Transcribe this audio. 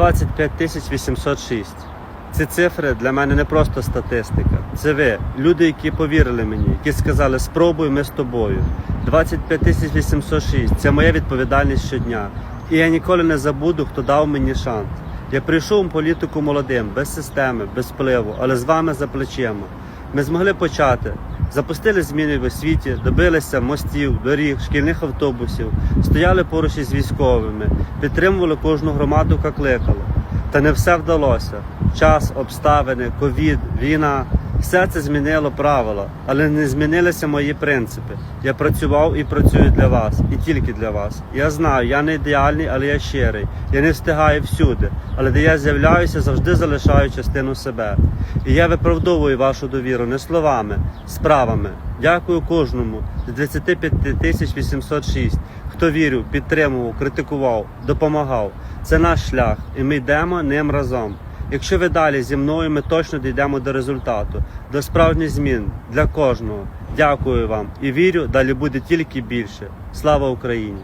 25 тисяч 806. Ці цифри для мене не просто статистика. Це ви, люди, які повірили мені, які сказали спробуй, ми з тобою. 25 тисяч 806 – це моя відповідальність щодня. І я ніколи не забуду, хто дав мені шанс. Я прийшов у політику молодим, без системи, без впливу, але з вами за плечима. Ми змогли почати. Запустили зміни в освіті, добилися мостів, доріг, шкільних автобусів, стояли поруч із військовими, підтримували кожну громаду, яка кликала. Та не все вдалося. Час, обставини, ковід, війна. Все це змінило правила, але не змінилися мої принципи. Я працював і працюю для вас, і тільки для вас. Я знаю, я не ідеальний, але я щирий. Я не встигаю всюди, але де я з'являюся, завжди залишаю частину себе. І я виправдовую вашу довіру не словами, справами. Дякую кожному з 25 тисяч 806, хто вірив, підтримував, критикував, допомагав. Це наш шлях, і ми йдемо ним разом. Якщо ви далі зі мною, ми точно дійдемо до результату, до справжніх змін для кожного. Дякую вам і вірю, далі буде тільки більше. Слава Україні!